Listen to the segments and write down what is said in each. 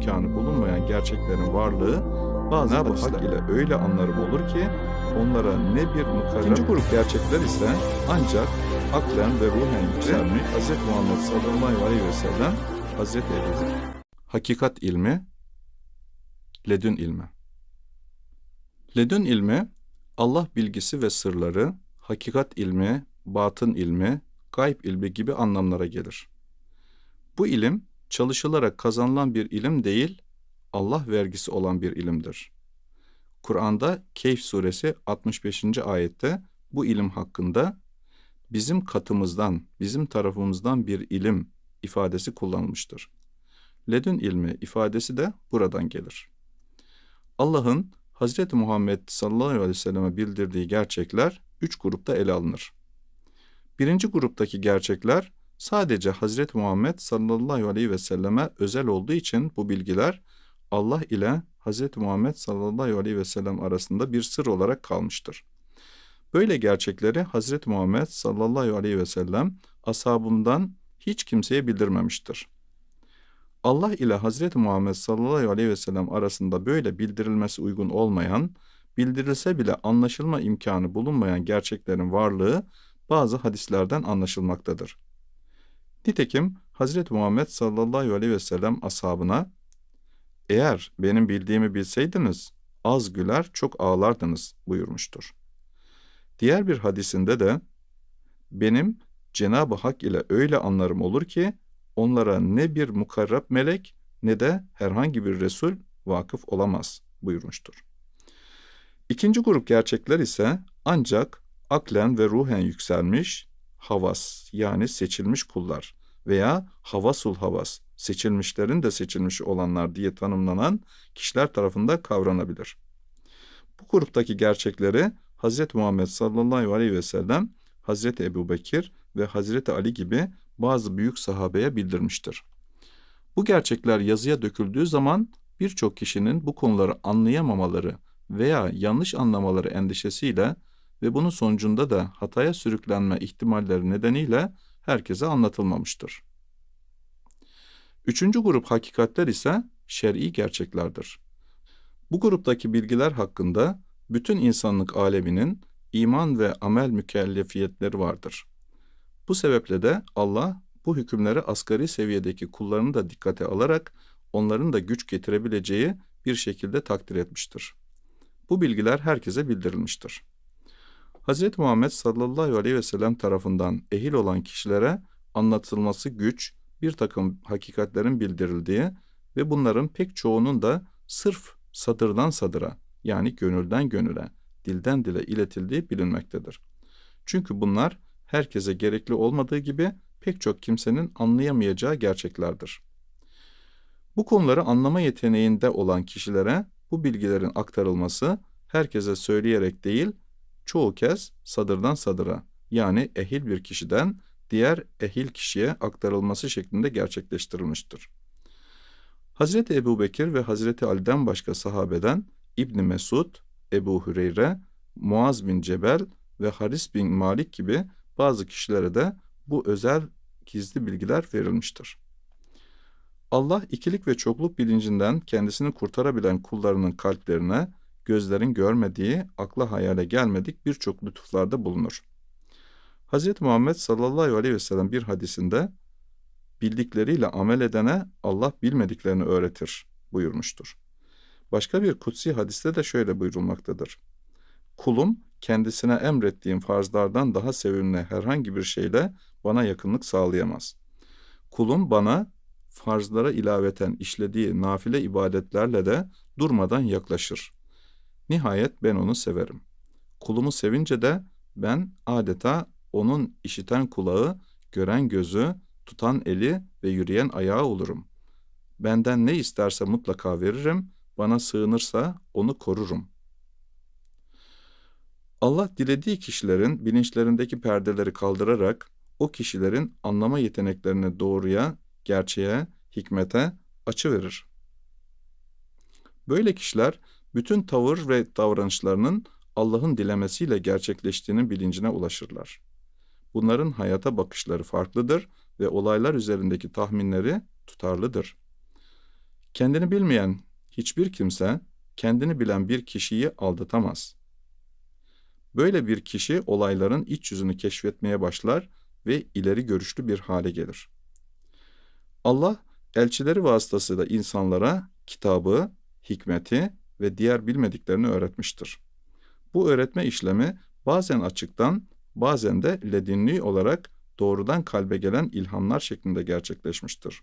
imkanı bulunmayan gerçeklerin varlığı bazı hak ile öyle anlarım olur ki onlara ne bir mukarreb... İkinci grup gerçekler ise ancak aklen ve ruhen yükselmiş Hz. Muhammed sallallahu aleyhi ve sellem Hz. Ebu Hakikat ilmi, ledün ilmi. Ledün ilmi, Allah bilgisi ve sırları, hakikat ilmi, batın ilmi, gayb ilmi gibi anlamlara gelir. Bu ilim, çalışılarak kazanılan bir ilim değil, Allah vergisi olan bir ilimdir. Kur'an'da Keyf suresi 65. ayette bu ilim hakkında bizim katımızdan, bizim tarafımızdan bir ilim ifadesi kullanılmıştır. Ledün ilmi ifadesi de buradan gelir. Allah'ın Hz. Muhammed sallallahu aleyhi ve selleme bildirdiği gerçekler üç grupta ele alınır. Birinci gruptaki gerçekler sadece Hz. Muhammed sallallahu aleyhi ve selleme özel olduğu için bu bilgiler Allah ile Hz. Muhammed sallallahu aleyhi ve sellem arasında bir sır olarak kalmıştır. Böyle gerçekleri Hz. Muhammed sallallahu aleyhi ve sellem ashabından hiç kimseye bildirmemiştir. Allah ile Hz. Muhammed sallallahu aleyhi ve sellem arasında böyle bildirilmesi uygun olmayan, bildirilse bile anlaşılma imkanı bulunmayan gerçeklerin varlığı bazı hadislerden anlaşılmaktadır. Nitekim Hz. Muhammed sallallahu aleyhi ve sellem ashabına eğer benim bildiğimi bilseydiniz az güler çok ağlardınız buyurmuştur. Diğer bir hadisinde de benim Cenab-ı Hak ile öyle anlarım olur ki onlara ne bir mukarrab melek ne de herhangi bir resul vakıf olamaz buyurmuştur. İkinci grup gerçekler ise ancak aklen ve ruhen yükselmiş havas yani seçilmiş kullar veya havasul havas seçilmişlerin de seçilmiş olanlar diye tanımlanan kişiler tarafından kavranabilir. Bu gruptaki gerçekleri Hz. Muhammed sallallahu aleyhi ve sellem Hz. Ebu Bekir ve Hz. Ali gibi bazı büyük sahabeye bildirmiştir. Bu gerçekler yazıya döküldüğü zaman birçok kişinin bu konuları anlayamamaları veya yanlış anlamaları endişesiyle ve bunun sonucunda da hataya sürüklenme ihtimalleri nedeniyle herkese anlatılmamıştır. Üçüncü grup hakikatler ise şer'i gerçeklerdir. Bu gruptaki bilgiler hakkında bütün insanlık aleminin iman ve amel mükellefiyetleri vardır. Bu sebeple de Allah bu hükümleri asgari seviyedeki kullarını da dikkate alarak onların da güç getirebileceği bir şekilde takdir etmiştir. Bu bilgiler herkese bildirilmiştir. Hz. Muhammed sallallahu aleyhi ve sellem tarafından ehil olan kişilere anlatılması güç, bir takım hakikatlerin bildirildiği ve bunların pek çoğunun da sırf sadırdan sadıra yani gönülden gönüle, dilden dile iletildiği bilinmektedir. Çünkü bunlar herkese gerekli olmadığı gibi pek çok kimsenin anlayamayacağı gerçeklerdir. Bu konuları anlama yeteneğinde olan kişilere bu bilgilerin aktarılması herkese söyleyerek değil, çoğu kez sadırdan sadıra yani ehil bir kişiden diğer ehil kişiye aktarılması şeklinde gerçekleştirilmiştir. Hazreti Ebu Bekir ve Hazreti Ali'den başka sahabeden İbni Mesud, Ebu Hüreyre, Muaz bin Cebel ve Haris bin Malik gibi bazı kişilere de bu özel gizli bilgiler verilmiştir. Allah ikilik ve çokluk bilincinden kendisini kurtarabilen kullarının kalplerine gözlerin görmediği, akla hayale gelmedik birçok lütuflarda bulunur. Hz. Muhammed sallallahu aleyhi ve sellem bir hadisinde bildikleriyle amel edene Allah bilmediklerini öğretir buyurmuştur. Başka bir kutsi hadiste de şöyle buyurulmaktadır. Kulum kendisine emrettiğim farzlardan daha sevimli herhangi bir şeyle bana yakınlık sağlayamaz. Kulum bana farzlara ilaveten işlediği nafile ibadetlerle de durmadan yaklaşır. Nihayet ben onu severim. Kulumu sevince de ben adeta onun işiten kulağı, gören gözü, tutan eli ve yürüyen ayağı olurum. Benden ne isterse mutlaka veririm, bana sığınırsa onu korurum. Allah dilediği kişilerin bilinçlerindeki perdeleri kaldırarak o kişilerin anlama yeteneklerini doğruya, gerçeğe, hikmete açı verir. Böyle kişiler bütün tavır ve davranışlarının Allah'ın dilemesiyle gerçekleştiğinin bilincine ulaşırlar. Bunların hayata bakışları farklıdır ve olaylar üzerindeki tahminleri tutarlıdır. Kendini bilmeyen hiçbir kimse kendini bilen bir kişiyi aldatamaz. Böyle bir kişi olayların iç yüzünü keşfetmeye başlar ve ileri görüşlü bir hale gelir. Allah elçileri vasıtasıyla insanlara kitabı, hikmeti ve diğer bilmediklerini öğretmiştir. Bu öğretme işlemi bazen açıktan, bazen de ledinli olarak doğrudan kalbe gelen ilhamlar şeklinde gerçekleşmiştir.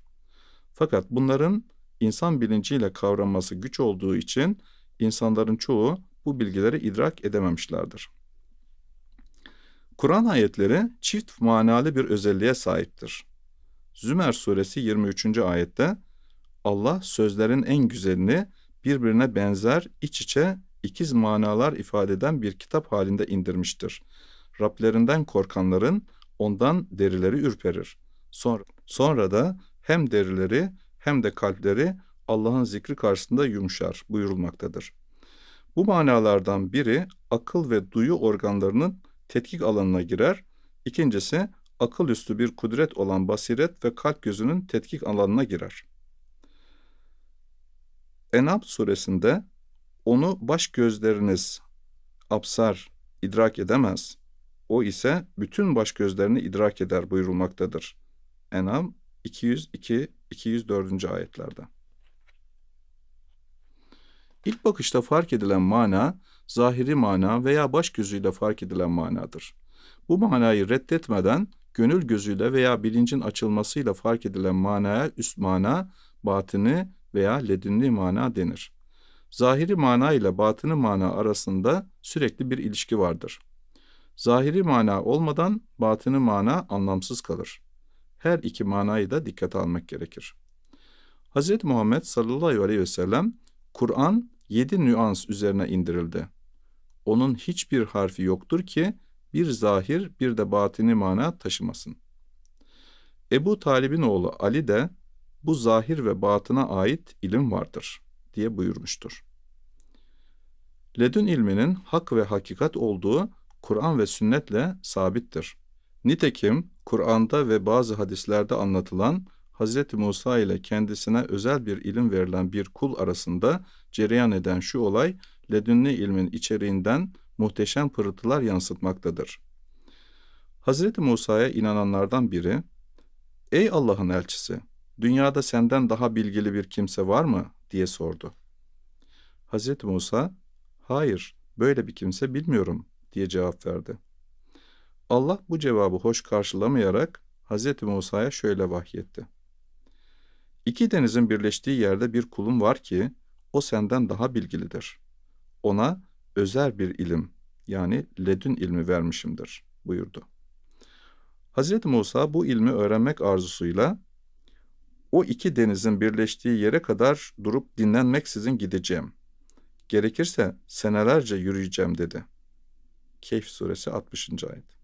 Fakat bunların insan bilinciyle kavranması güç olduğu için insanların çoğu bu bilgileri idrak edememişlerdir. Kur'an ayetleri çift manalı bir özelliğe sahiptir. Zümer suresi 23. ayette Allah sözlerin en güzelini birbirine benzer, iç içe ikiz manalar ifade eden bir kitap halinde indirmiştir. Rablerinden korkanların ondan derileri ürperir. Sonra, sonra da hem derileri hem de kalpleri Allah'ın zikri karşısında yumuşar buyurulmaktadır. Bu manalardan biri akıl ve duyu organlarının tetkik alanına girer. İkincisi akıl üstü bir kudret olan basiret ve kalp gözünün tetkik alanına girer. Enab suresinde onu baş gözleriniz absar idrak edemez. O ise bütün baş gözlerini idrak eder buyurulmaktadır. Enam 202 204. ayetlerde. İlk bakışta fark edilen mana, zahiri mana veya baş gözüyle fark edilen manadır. Bu manayı reddetmeden gönül gözüyle veya bilincin açılmasıyla fark edilen manaya üst mana, batını veya ledünni mana denir. Zahiri mana ile batını mana arasında sürekli bir ilişki vardır. Zahiri mana olmadan batını mana anlamsız kalır. Her iki manayı da dikkate almak gerekir. Hz. Muhammed sallallahu aleyhi ve sellem Kur'an yedi nüans üzerine indirildi. Onun hiçbir harfi yoktur ki bir zahir bir de batini mana taşımasın. Ebu Talib'in oğlu Ali de bu zahir ve batına ait ilim vardır diye buyurmuştur. Ledün ilminin hak ve hakikat olduğu Kur'an ve sünnetle sabittir. Nitekim Kur'an'da ve bazı hadislerde anlatılan Hz. Musa ile kendisine özel bir ilim verilen bir kul arasında cereyan eden şu olay, ledünni ilmin içeriğinden muhteşem pırıltılar yansıtmaktadır. Hz. Musa'ya inananlardan biri, Ey Allah'ın elçisi, dünyada senden daha bilgili bir kimse var mı? diye sordu. Hz. Musa, hayır, böyle bir kimse bilmiyorum diye cevap verdi. Allah bu cevabı hoş karşılamayarak Hz. Musa'ya şöyle vahyetti. İki denizin birleştiği yerde bir kulum var ki o senden daha bilgilidir. Ona özel bir ilim yani ledün ilmi vermişimdir buyurdu. Hz. Musa bu ilmi öğrenmek arzusuyla o iki denizin birleştiği yere kadar durup dinlenmeksizin gideceğim. Gerekirse senelerce yürüyeceğim dedi. Kehf suresi 60. ayet.